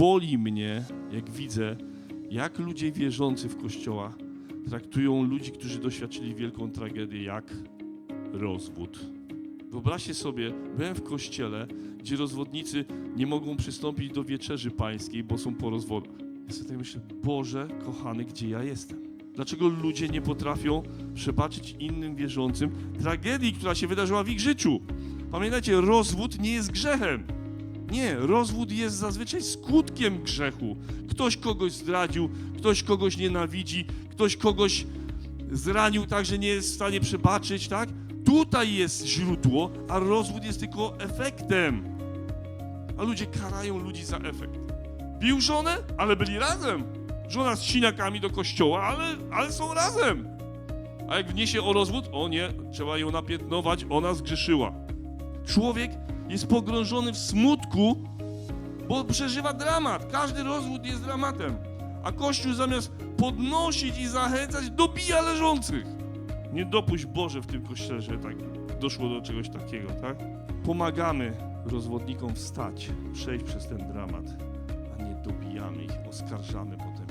boli mnie, jak widzę, jak ludzie wierzący w kościołach traktują ludzi, którzy doświadczyli wielką tragedię, jak rozwód. Wyobraźcie sobie, byłem w kościele, gdzie rozwodnicy nie mogą przystąpić do wieczerzy pańskiej, bo są po rozwodu. Ja sobie tak myślę, Boże, kochany, gdzie ja jestem? Dlaczego ludzie nie potrafią przebaczyć innym wierzącym tragedii, która się wydarzyła w ich życiu? Pamiętajcie, rozwód nie jest grzechem. Nie, rozwód jest zazwyczaj skutkiem grzechu. Ktoś kogoś zdradził, ktoś kogoś nienawidzi, ktoś kogoś zranił tak, że nie jest w stanie przebaczyć, tak? Tutaj jest źródło, a rozwód jest tylko efektem. A ludzie karają ludzi za efekt. Bił żonę, ale byli razem. Żona z siniakami do kościoła, ale, ale są razem. A jak wniesie o rozwód, o nie, trzeba ją napiętnować, ona zgrzeszyła. Człowiek jest pogrążony w smutku, bo przeżywa dramat. Każdy rozwód jest dramatem. A Kościół zamiast podnosić i zachęcać, dobija leżących. Nie dopuść Boże w tym kościele, że tak doszło do czegoś takiego, tak? Pomagamy rozwodnikom wstać, przejść przez ten dramat, a nie dobijamy ich, oskarżamy potem